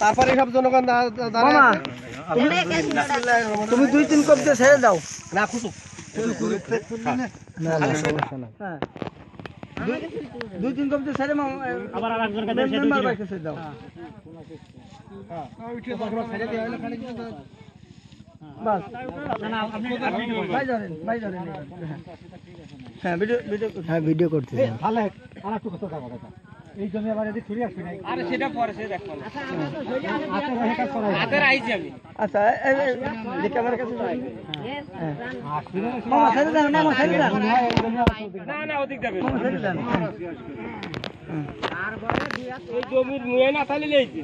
তারপরে সব জনগণ। তুমি দুই তিন কোপ দিয়ে ছেড়ে দাও। না খুশু হ্যাঁ। দুই- তিন কোপ দিয়ে ছেড়ে আবার আরেকজন মেম্বার ছেড়ে দাও। বাস। ধরেন হ্যাঁ ভিডিও ভিডিও হ্যাঁ ভিডিও করতে আচ্ছা এই এই, যে ক্যামেরার কাছে যাই। হ্যাঁ। মামা ছেড়ে দেন মামা ছেড়ে দেন মামা ছেড়ে দেন তফাত ক্যামেরার না। নেই তফাত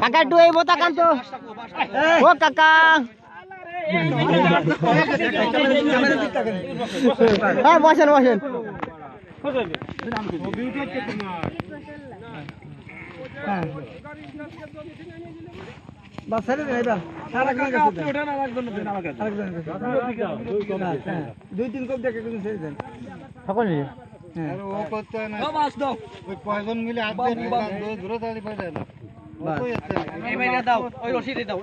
কাকা একটু এই বোতা ও কাকা দিক তাকান। হ্যাঁ বসেন বসেন। হ্যাঁ। বাস ছেড়ে দেন এবার দুই তিন কোপ দেখে কিন্তু ছেড়ে দেন। সকলে? হ্যাঁ। বাস। দাও। ওই রশিদে দাও।